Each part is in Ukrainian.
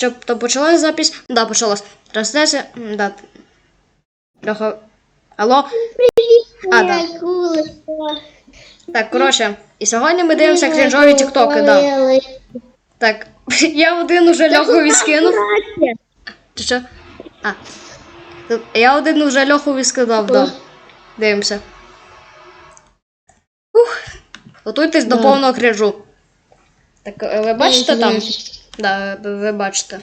Щоб то почалась запись? Да, почалась. Трансляція. Да. Льоха. Алло? А, да. Так, коротше, і сьогодні ми дивимося крінжові тіктоки, да. Так, я один уже Льохові скинув. Чи що? А. Я один уже Льохові скидав, да. Дивимося. Ух. Готуйтесь до повного крінжу. Так, е, ви бачите там? Да, ви ви бачите.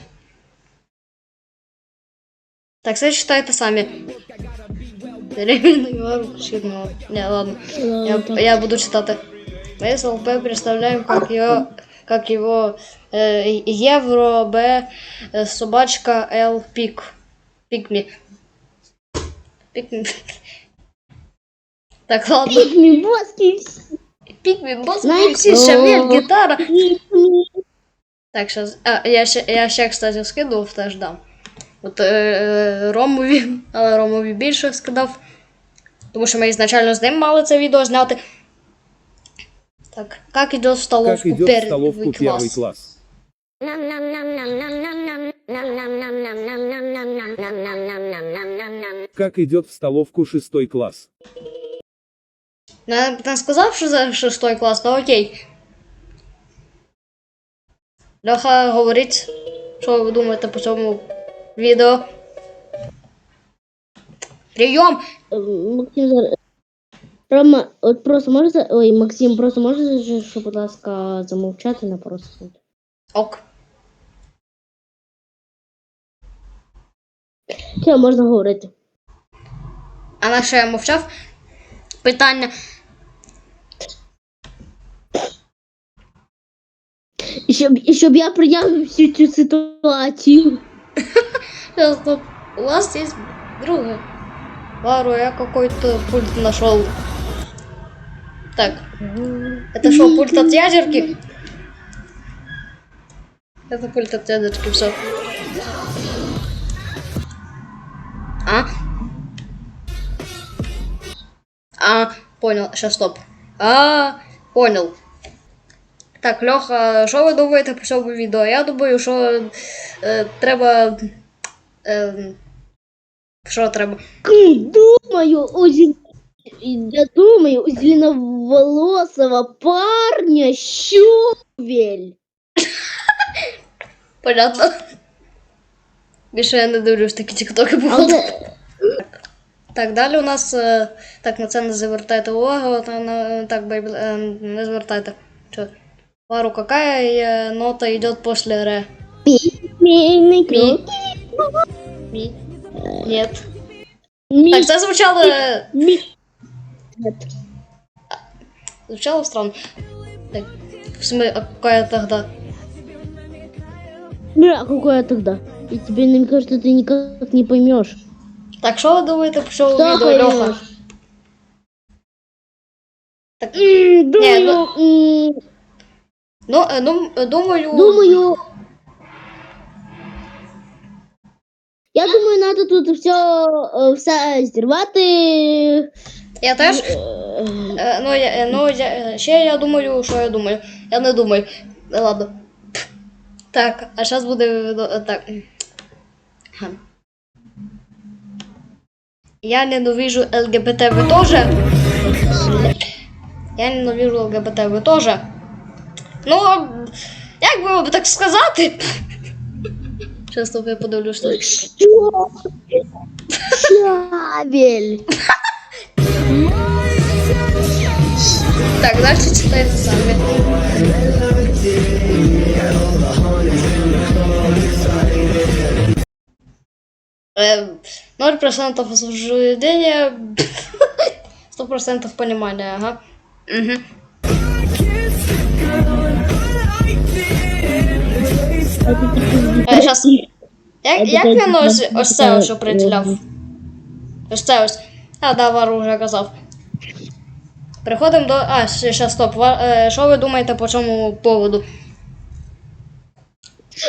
Так, все читайте самі. Не, ладно. Я, я буду читати. Мы с ЛП представляем, как его, как его э, Евро Б э, собачка Л Пик. Пикми. Пикми. Так, ладно. Пикми, боски, Пикми, босс, все, шамель, гитара. пикми. Так, сейчас. А, я ще, я ще, кстати, скидував теж дам. От е, Ромові, але Ромові більше скидав. Тому що ми ізначально з ним мали це відео зняти. Так, як іде в столовку Как идет в столовку первый класс? класс? Как идет в столовку шестой класс? Ну, Я не сказав, що за шестой клас, то окей. Льоха говорить, що ви думаєте по цьому відео. Прийом! Максим зараз. Рома, от просто можеш Ой, Максим, просто можеш, щоб, будь ласка, замовчати на пару секунд. Ок. Все, можна говорити. А на що я мовчав? Питання. І щоб, і щоб я прийняв всю цю ситуацію. Сейчас тут у вас есть друга. Вару, я какой-то пульт нашел. Так, это что, пульт от ядерки? Это пульт от ядерки, все. А? А, понял, сейчас стоп. А, понял. Так, Льоха, що ви думаєте про цьому відео? Я думаю, що е, треба. Е, що треба? Думаю, у зі... Я думаю, у зеленоволосого парня щувель. Понятно. Більше я не дивлюсь такі тіктоки походу. Але Так, далі у нас. е, так, на це не звертайте увагу. так, бейбл, е, не звертайте. Чо? Вару, какая е, нота йде після ре? пельмени Мі. Мі. Нет. Мі... Так, це звучало. е, Мі... Звучало странно. Так. В смысле, а какая тогда? Бля, какое тогда? И тебе, мне кажется, ты никак не поймешь. Так, що ви думаєте про цьому Що відео, Льоха? поймеш? Так, М, Думаю, ну- ну, думаю. думаю... Я думаю, надо тут все, все зірвати. Я теж. Ну, я, ну, я, ще я думаю, що я думаю. Я не думаю. Е, Ладно. Так, а зараз буде. е, Так. Я ненавижу ЛГБТ, ви тоже? Я ненавижу ЛГБТ, ви тоже? Ну, як би так сказати? Зараз тобі подивлюся. Що? Щавель. Так, далі читайте самі. Эм, Ноль процентов осуждения, сто процентов понимания, ага. Мгм. Е, щас. Як, як він ось, ось це ось определяв? Ось це ось. А, да, Вару вже казав. Переходимо до. А, ще, стоп. Ва- е, Що ви думаєте по цьому поводу?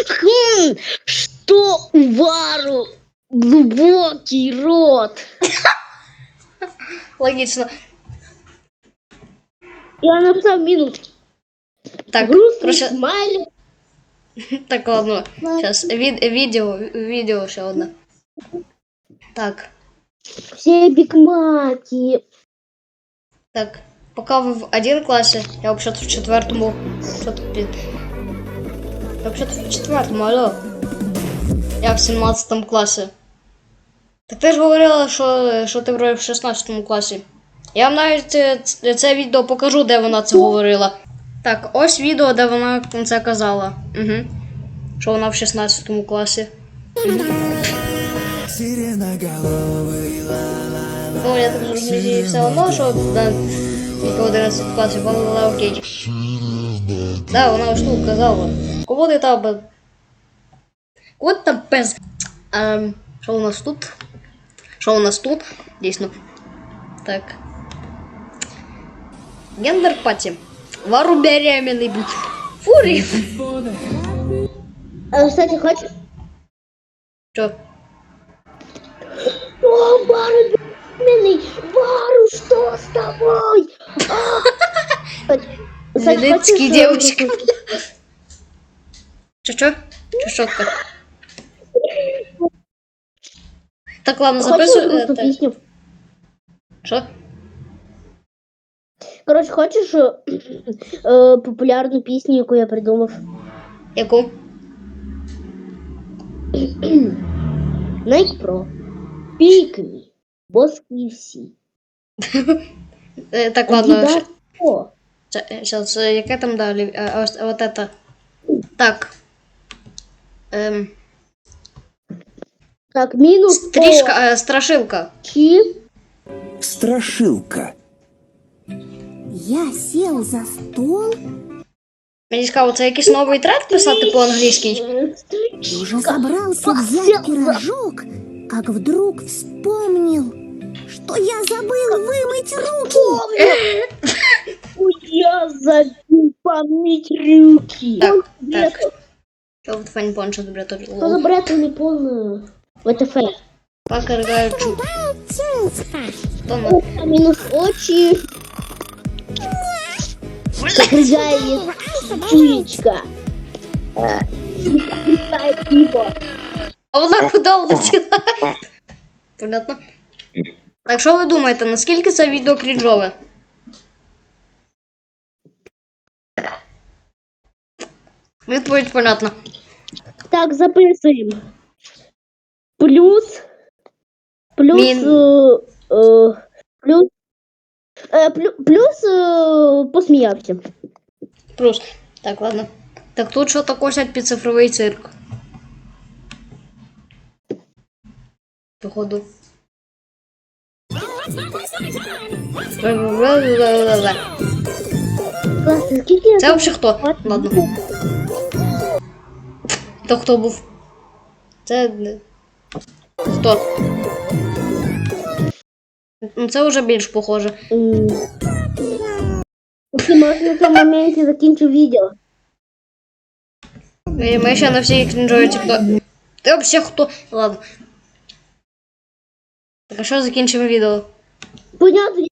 Хм, что у Вару глубокий рот. Логічно. Я написал минус. Так, Грустный коротше, смайлик. Так, ладно. Сейчас від, відео, відео ще одне. Так, Все бигмаки. так. Пока ви в один класі, я взагалі в четвертому. Тут під... Я взагалі в четвертому, алло. Я в 17 класі. Так ти ж говорила, що, що ти вроде в 16 класі. Я вам навіть е, ц- це відео покажу, де вона це говорила. Так, ось відео, де вона це казала. Угу. Що вона в 16 класі. Ну, я так зрозумію, все одно, що на тільки 11 класів, але окей. Да, вона ось тут казала. Кого ти там. Кого ти там без... Ем, що у нас тут? Що у нас тут? Дійсно. Так. Гендер паті. Вару беременний будь. Фурі. А, кстати, хочешь? Що? О, Бару, бедный! Бару, что с тобой? А! Кстати, Ведецкие хочешь, э, девочки. Що, що? Що, що таке? Так, ладно, Хочешь Коротше, хочеш е, э, э, популярну пісню, яку я придумав? Яку? Nike Pro. Пікмі. Боски всі. Э, так, ладно. Сейчас, яке там далі? А, ось- Вот это. Так. Ем, Так, минус стрижка, е, страшилка. Чи Страшилка. Я сел за стол Мені цікаво, це якийсь новий тренд писати по-англійській? и уже собрался взять пирожок, как вдруг вспомнил, что я забыл вымыть руки. Я забыл помыть руки. Так, Бред. так. Що в фані пончо добре тобі? Что за бред не полный ВТФ? Пакер гайчу. Хто на? А минус очи. Закрывает чуречка. Закрывает пиво. А вона куди влетіла? Понятно. Так що ви думаєте, наскільки це відео крінжове? Відповідь понятна. Так, записываем. Плюс. Плюс. Мин. э, э, плюс. плю- плюс э, посмеялся. Плюс. Так, ладно. Так тут що таке косять під цифровий цирк? Походу. Це взагалі хто? Ладно. То хто був? Це. Хто? Ну, Це вже більш похоже. М. Ти можеш на цьому моменті закінчити відео. Ми ми ще на всі крінжові тікток. Ти взагалі хто? Ладно. Так а що закінчимо відео? Понятно?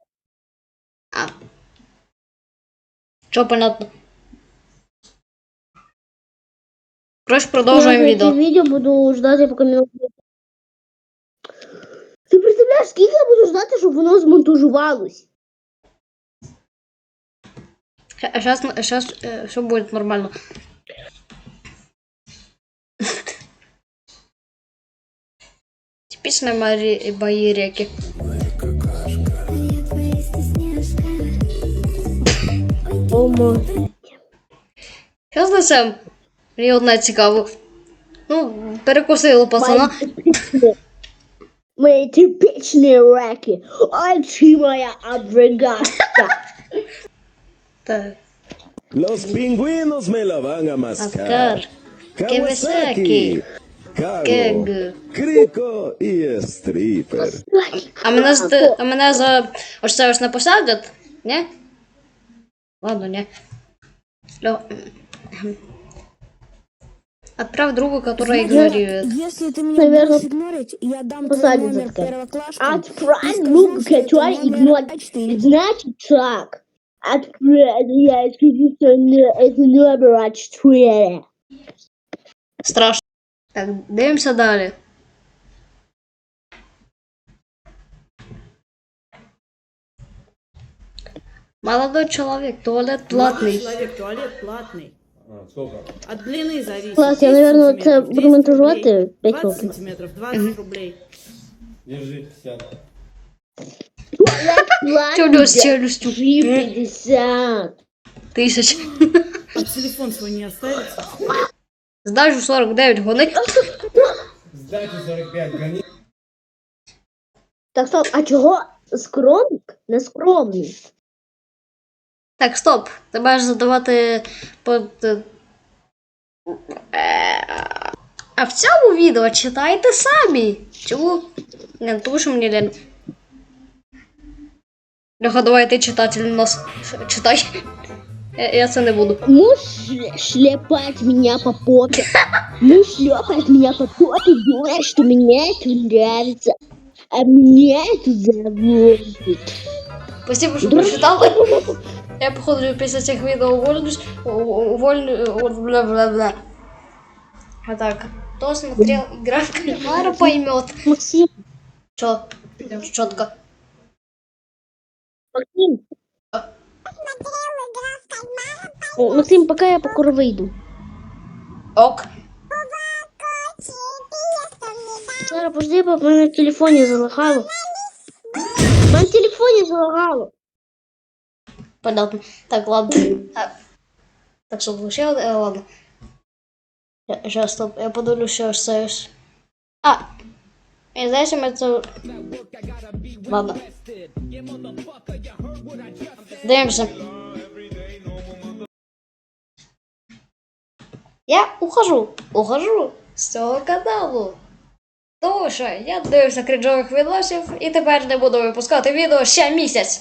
А. Що понятно? Коротше, продовжуємо Я відео. це відео буду ждати, поки мене... Представляєш, скільки я буду ждати, щоб воно змонтажувалось? А сейчас, сейчас все будет нормально. Типичная Мари, бои реки. О, мой. Сейчас на це мені одна цікаво. Ну, перекусило пацана. Мої типічні реки. Очі моя абригадка. Так. Los pingüinos me la van a mascar. Аскар. Кawasaki. Cago, Кег. Crico y Stripper. А мене, з- а мене за ось це ось не посадять? Ні? Ладно, ні. Лё. Отправь другу, которая игнорирует. Если ты меня Наверно, будешь игнорить, я дам твой номер за это. первоклашкам. Отправь другу, номер игнорит. А4. Значит так. Отправь, я скажу, что это номер А4. Страшно. Так, дивимося далі. Молодой человек, туалет платный. Человек, туалет платный. От длины зависит. Клас, я, наверное, це сантиметров, буду 10 монтажувати рублей. 5 20 років. сантиметров, 20 рублей. Держи, Тюлю с челюстью. 50. Тисяч. А телефон свой не оставите? Здачу 49 гони. Так, стоп, а чого скромник? Не скромний. Так, стоп. Ти маєш задавати под. е, А в цьому відео читайте самі. Чому? Не, тому що мені лень. Леха, давай ти читатель у нас. Читай. Я, я це не буду. Муж шле- шлепает меня по попе. Муж шлепает меня по попе, думая, что мне это нравится. А меня это заводит. Спасибо, що прочитали. Я, походу, після цих відео уволюсь. у- у- Уволю. Бла-бла-бла. А так. Кто смотрел игра в кальмара поймет. Максим, Чё? Четко. Максим. О, Максим, пока я покур выйду. Ок. Зараз подожди, бо в мене в телефоні залагало. В мене в телефоні залагало. Понятно. Так, ладно. А, Так, что получил? Э, ладно. Сейчас, стоп. Я подумаю, что остаюсь. А! И знаете, мы это... Ладно. Дивимся. Я ухожу. Ухожу з цього каналу. Тому що я дивився крінжових відосів і тепер не буду випускати відео ще місяць.